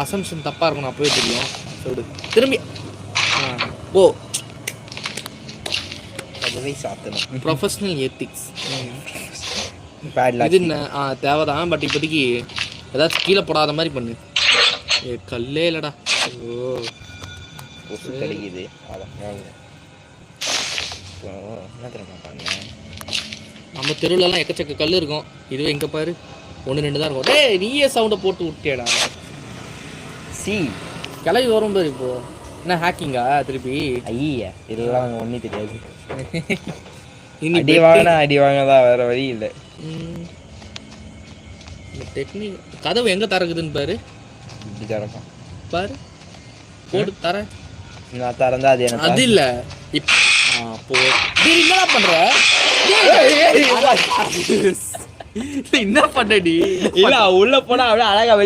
Assumption தப்பா இருக்கும் அப்பவே தெரியும். சொல்லு திரும்பி. ஓ அதுவே சாத்தணும். ப்ரொஃபஷனல் எத்திக்ஸ் இது தேவைதான் பட் இப்போதைக்கு ஏதாச்சும் கீழே போடாத மாதிரி பண்ணு. ஏ கல்லே இல்லடா. ஓ. கொசு கடிக்குது. நம்ம தெருவுலலாம் எக்கச்சக்க கல் இருக்கும். இதுவே எங்க பாரு. ஒன்று ரெண்டு தான் இருக்கும். டேய் நீயே சவுண்டை போட்டு விட்டியடா. சி கிளவி வரும் பாரு இப்போ. என்ன ஹேக்கிங்கா திருப்பி? ஐயா இதெல்லாம் ஒன்றும் தெரியாது. இனி அடி வாங்கினா அடி வாங்கதான் வேற வழி இல்லை. டெக்னிக் கதவு எங்க திறக்குதுன்னு பாரு. இப்படி திறக்கும். பாரு. போட்டு தர. நான் திறந்தா அது எனக்கு அது இல்ல. இப் ஆ, போ. டேய், என்னடா பண்ற? என்ன பண்ணடி இல்ல உள்ள போனா அப்படியே அழகா வெளிய